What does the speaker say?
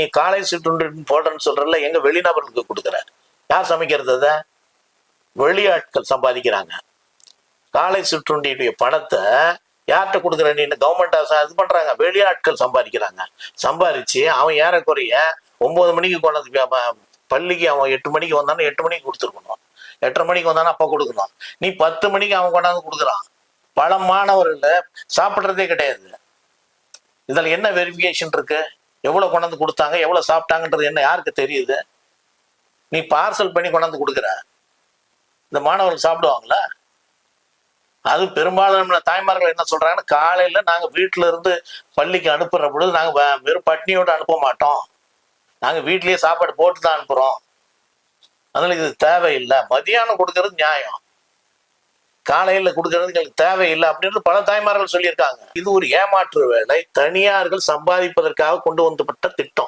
நீ காலை சிற்றுண்டு போடுறேன்னு சொல்றல எங்க வெளிநபர்களுக்கு கொடுக்குற? யார் சமைக்கிறது அதை? வெளியாட்கள் சம்பாதிக்கிறாங்க. காலை சிற்றுண்டியுடைய பணத்தை யார்கிட்ட கொடுக்குற நீ கவர்மெண்ட் இது பண்றாங்க வெளியாட்கள் சம்பாதிக்கிறாங்க. சம்பாதிச்சு அவன் ஏறக்குறைய ஒன்பது மணிக்கு கொண்டாந்து பள்ளிக்கு அவன் எட்டு மணிக்கு வந்தானே எட்டு மணிக்கு கொடுத்துருக்கணும். எட்டரை மணிக்கு வந்தானே அப்போ கொடுக்கணும். நீ பத்து மணிக்கு அவன் கொண்டாந்து கொடுக்குறான். பல மாணவர்கள் சாப்பிட்றதே கிடையாது. இதில் என்ன வெரிஃபிகேஷன் இருக்கு? எவ்வளோ கொண்டாந்து கொடுத்தாங்க எவ்வளோ சாப்பிட்டாங்கன்றது என்ன யாருக்கு தெரியுது? நீ பார்சல் பண்ணி கொண்டாந்து கொடுக்குற. இந்த மாணவர்கள் சாப்பிடுவாங்களா? அது பெரும்பாலான தாய்மார்கள் என்ன சொல்றாங்கன்னா காலையில நாங்க வீட்டுல இருந்து பள்ளிக்கு அனுப்புற பொழுது நாங்க வ- வெறும் பட்னியோடு அனுப்ப மாட்டோம். நாங்க வீட்லயே சாப்பாடு போட்டு தான் அனுப்புறோம். அதனால இது தேவையில்லை. மதியானம் கொடுக்கறது நியாயம். காலையில கொடுக்கறது எங்களுக்கு தேவையில்லை அப்படின்னு பல தாய்மார்கள் சொல்லியிருக்காங்க. இது ஒரு ஏமாற்று வேலை. தனியார்கள் சம்பாதிப்பதற்காக கொண்டு வந்துப்பட்ட திட்டம்.